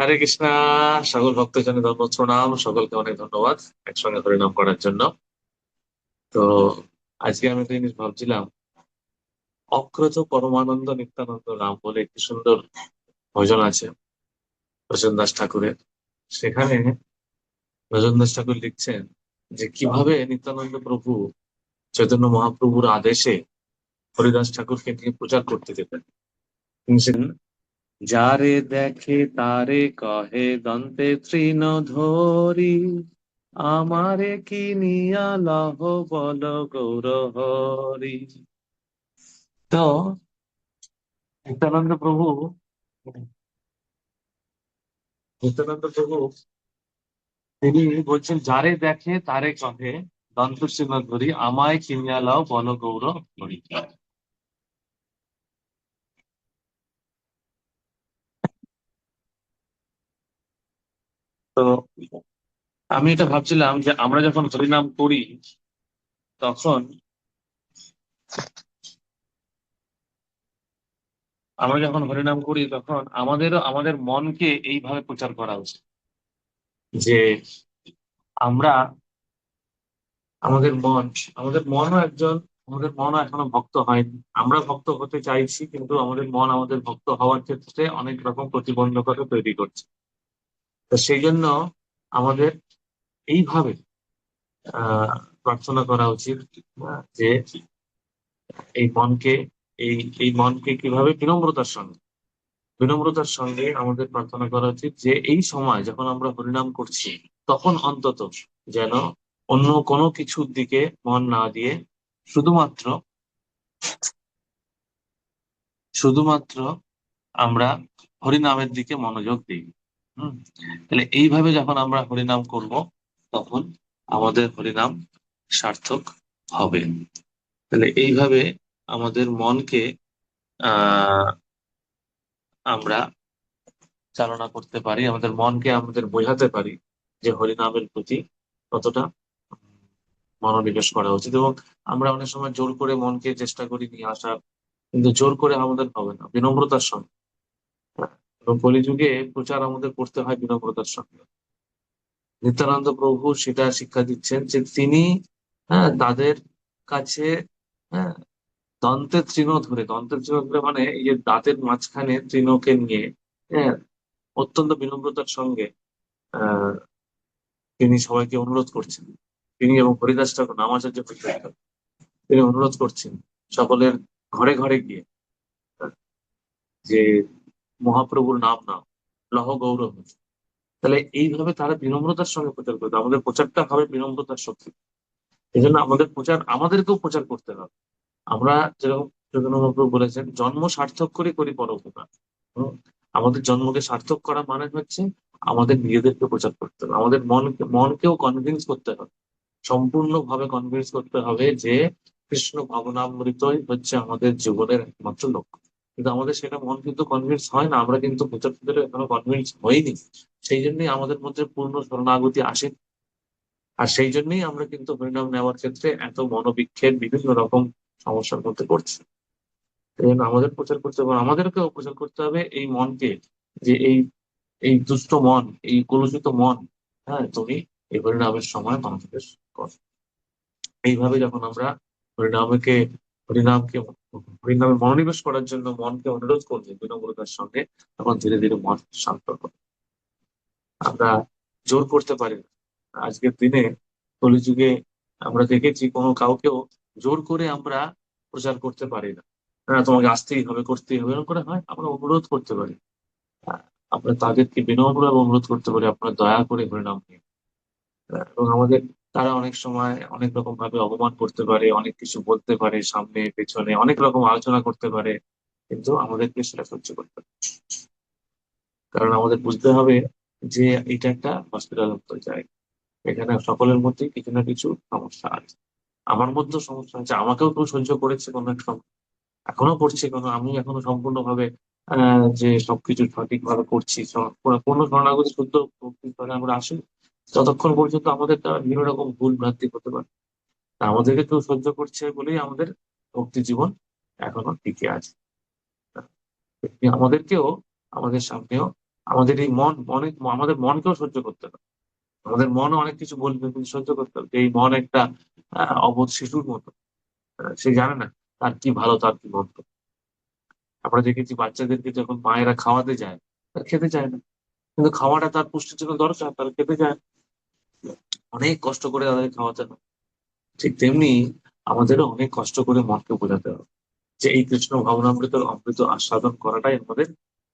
হরে কৃষ্ণা, সকল ভক্তজনের ধর্ম প্রণাম, সকলকে অনেক ধন্যবাদ একসঙ্গে হরিনাম করার জন্য। তো আজকে আমি একটা জিনিস ভাবছিলাম অক্রত পরমানন্দ নিত্যানন্দ রাম বলে একটি সুন্দর ভজন আছে ভজন দাস ঠাকুরের। সেখানে ভজন দাস ঠাকুর লিখছেন যে, কীভাবে নিত্যানন্দ প্রভু চৈতন্য মহাপ্রভুর আদেশে হরিদাস ঠাকুরকে নিয়ে প্রচার করতে যেতেন তিনি যারে দেখে তারে কহে, দন্তে তৃণ ধরি আমারে কি নিয়া লহ বল গৌর হরি তো, নিত্যানন্দ প্রভু নিত্যানন্দ প্রভু, তিনি বলছেন, যারে দেখে তারে কহে, দন্ত ধরি আমায় কিনিয়া লাও বল গৌর হরি তো আমি এটা ভাবছিলাম যে আমরা যখন হরিনাম করি, তখন আমরা যখন হরিনাম করি, তখন আমাদেরও, আমাদের মনকে এইভাবে প্রচার করা উচিত যে আমরা, আমাদের মন, আমাদের মনও একজন, আমাদের মনও এখনও ভক্ত হয়নি। আমরা ভক্ত হতে চাইছি, কিন্তু আমাদের মন আমাদের ভক্ত হওয়ার ক্ষেত্রে অনেক রকম প্রতিবন্ধকতা তৈরি করছে। তো সেই জন্য আমাদের এইভাবে প্রার্থনা করা উচিত যে এই মনকে, এই এই মনকে কীভাবে বিনম্রতার সঙ্গে বিনম্রতার সঙ্গে আমাদের প্রার্থনা করা উচিত যে এই সময় যখন আমরা হরিনাম করছি, তখন অন্তত যেন অন্য কোনো কিছুর দিকে মন না দিয়ে শুধুমাত্র শুধুমাত্র আমরা হরিনামের দিকে মনোযোগ দিই। হম। তাহলে এইভাবে যখন আমরা হরিনাম করব, তখন আমাদের হরিনাম সার্থক হবে। তাহলে এইভাবে আমাদের মনকে আমরা চালনা করতে পারি, আমাদের মনকে আমাদের বোঝাতে পারি যে হরিনামের প্রতি কতটা মনোনিবেশ করা উচিত। এবং আমরা অনেক সময় জোর করে মনকে চেষ্টা করি নিয়ে আসার, কিন্তু জোর করে আমাদের হবে না, বিনম্রতার সঙ্গে। এবং কলিযুগে প্রচার আমাদের করতে হয় বিনম্রতার সঙ্গে। নিত্যানন্দ প্রভু সেটা শিক্ষা দিচ্ছেন যে তিনি হ্যাঁ তাদের কাছে হ্যাঁ দন্তের তৃণ ধরে, দন্তের তৃণ ধরে মানে এই যে দাঁতের মাঝখানে তৃণকে নিয়ে হ্যাঁ অত্যন্ত বিনম্রতার সঙ্গে তিনি সবাইকে অনুরোধ করছেন। তিনি এবং হরিদাস ঠাকুর নামাচার্য তিনি অনুরোধ করছেন সকলের ঘরে ঘরে গিয়ে, যে মহাপ্রভুর নাম নাম লহ গৌরব তাহলে এইভাবে তারা বিনম্রতার সঙ্গে প্রচার করবে। আমাদের প্রচারটা হবে বিনম্রতার শক্তি। এই জন্য আমাদের প্রচার, আমাদেরকেও প্রচার করতে হবে। আমরা যেরকম চৈতন্য মহাপ্রভু বলেছেন, জন্ম সার্থক করে করি পরোপকার? আমাদের জন্মকে সার্থক করা মানে হচ্ছে আমাদের নিজেদেরকে প্রচার করতে হবে। আমাদের মনকে, মনকেও কনভিন্স করতে হবে। সম্পূর্ণভাবে কনভিন্স করতে হবে যে কৃষ্ণ ভাবনামৃতই হচ্ছে আমাদের জীবনের একমাত্র লক্ষ্য। কিন্তু আমাদের সেটা মন কিন্তু কনভিন্স হয় না। আমরা কিন্তু প্রচার ক্ষেত্রে এখনও কনভিন্স হইনি। সেই জন্যই আমাদের মধ্যে পূর্ণ শরণাগতি আসে। আর সেই জন্যই আমরা কিন্তু হরিনাম নেওয়ার ক্ষেত্রে এত মনোবিক্ষেপ বিভিন্ন রকম সমস্যার মধ্যে পড়ছি। এই জন্য আমাদের প্রচার করতে হবে। আমাদেরকেও প্রচার করতে হবে এই মনকে যে এই এই দুষ্ট মন, এই কলুষিত মন হ্যাঁ তুমি এই হরিনামের সময় মনোনিবেশ কর। এইভাবে যখন আমরা হরিনামকে হরিনামকে হরিনামে মনোনিবেশ করার জন্য মনকে অনুরোধ করছি বিনম্রতার সঙ্গে তখন ধীরে ধীরে মন শান্ত হবে। আমরা জোর করতে পারি না। আজকের দিনে কলিযুগে আমরা দেখেছি কোনো কাউকেও জোর করে আমরা প্রচার করতে পারি না। হ্যাঁ তোমাকে আসতেই হবে করতেই হবে এরকম করে হয় আমরা অনুরোধ করতে পারি। আমরা তাদেরকে বিনম্র এবং অনুরোধ করতে পারি আপনারা দয়া করে হরিনাম আহ, এবং আমাদের তারা অনেক সময় অনেক রকম ভাবে অপমান করতে পারে, অনেক কিছু বলতে পারে, সামনে, পেছনে অনেক রকম আলোচনা করতে পারে, কিন্তু আমাদেরকে সেটা সহ্য করতে হবে কারণ আমাদের বুঝতে হবে যে এটা একটা হসপিটাল মতো জায়গা। এখানে সকলের মধ্যেই কিছু না কিছু সমস্যা আছে। আমার মধ্যেও সমস্যা আছে আমাকেও কেউ সহ্য করেছে কোনো এক সময়, এখনও করছে কোনো, আমি এখনও সম্পূর্ণভাবে যে সবকিছু সঠিকভাবে করছি কোনো কোনো শরণাগতি শুদ্ধ আমরা আসি ততক্ষণ পর্যন্ত আমাদের দ্বারা বিভিন্ন রকম ভুল ভ্রান্তি হতে পারে। আমাদেরকে কেউ সহ্য করছে বলেই আমাদের ভক্তি জীবন এখনও টিকে আছে। আমাদেরকেও, আমাদের সামনেও, আমাদের এই মন অনেক আমাদের মনকেও সহ্য করতে হবে। আমাদের মনও অনেক কিছু বলবে, কিন্তু সহ্য করতে হবে। এই মন একটা অবোধ শিশুর মতো। সে জানে না তার কি ভালো, তার কি মন্দ। আমরা দেখেছি বাচ্চাদেরকে যখন মায়েরা খাওয়াতে যায়, তারা খেতে চায় না। কিন্তু খাওয়াটা তার পুষ্টির জন্য দরকার, তারা খেতে চায়। অনেক কষ্ট করে তাদের খাওয়াতে হয় ঠিক তেমনি আমাদেরও অনেক কষ্ট করে মনকে বোঝাতে হবে যে এই কৃষ্ণ ভাবনামৃতর অমৃত আস্বাদন করাটাই আমাদের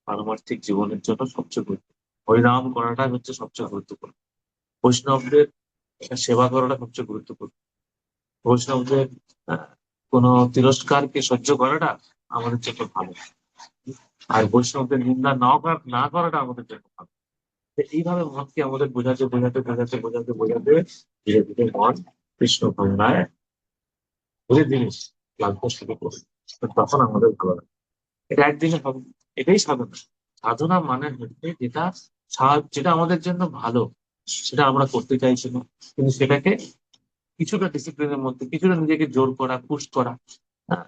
পারমার্থিক জীবনের জন্য সবচেয়ে গুরুত্বপূর্ণ হরিনাম করাটাই হচ্ছে সবচেয়ে গুরুত্বপূর্ণ। বৈষ্ণবদের সেবা করাটা সবচেয়ে গুরুত্বপূর্ণ। বৈষ্ণবদের কোনো তিরস্কারকে সহ্য করাটা আমাদের জন্য ভালো। আর বৈষ্ণবদের নিন্দা না না করাটা আমাদের জন্য ভালো। এইভাবে মনকে আমাদের বোঝাতে বোঝাতে বোঝাতে বোঝাতে বোঝাতে ধীরে ধীরে মন কৃষ্ণ ভাবনায় ধীরে ধীরে ক্লান্ত শুরু করবে তখন আমাদের ভালো লাগে। এটা একদিনে হবে এটাই সাধনা। সাধনা মানে হচ্ছে যেটা যেটা আমাদের জন্য ভালো সেটা আমরা করতে চাইছি না। কিন্তু সেটাকে কিছুটা ডিসিপ্লিনের মধ্যে কিছুটা নিজেকে জোর করা পুশ করা হ্যাঁ,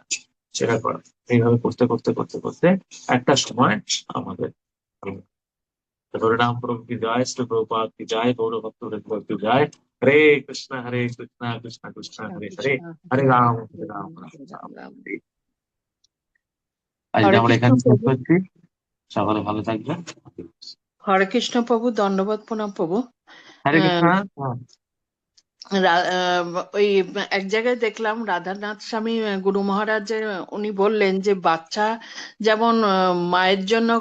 সেটা করা। এইভাবে করতে করতে করতে করতে একটা সময় আমাদের প্রভু কি জয় শ্রী প্রভুপাদ কি জয় গৌর ভক্ত জয় হরে কৃষ্ণ হরে কৃষ্ণ কৃষ্ণ কৃষ্ণ হরে হরে হরে রাম হরে রাম রাম রাম রাম। আজকে আমরা এখানে শেষ। করছি। সকলে ভালো থাকবেন। হরে কৃষ্ণ প্রভু দণ্ডবোধ প্রণাম প্রভু হরে কৃষ্ণ। রা- আহ, ওই এক জায়গায় দেখলাম রাধানাথ স্বামী গুরু মহারাজ উনি বললেন যে বাচ্চা যেমন আহ, মায়ের জন্য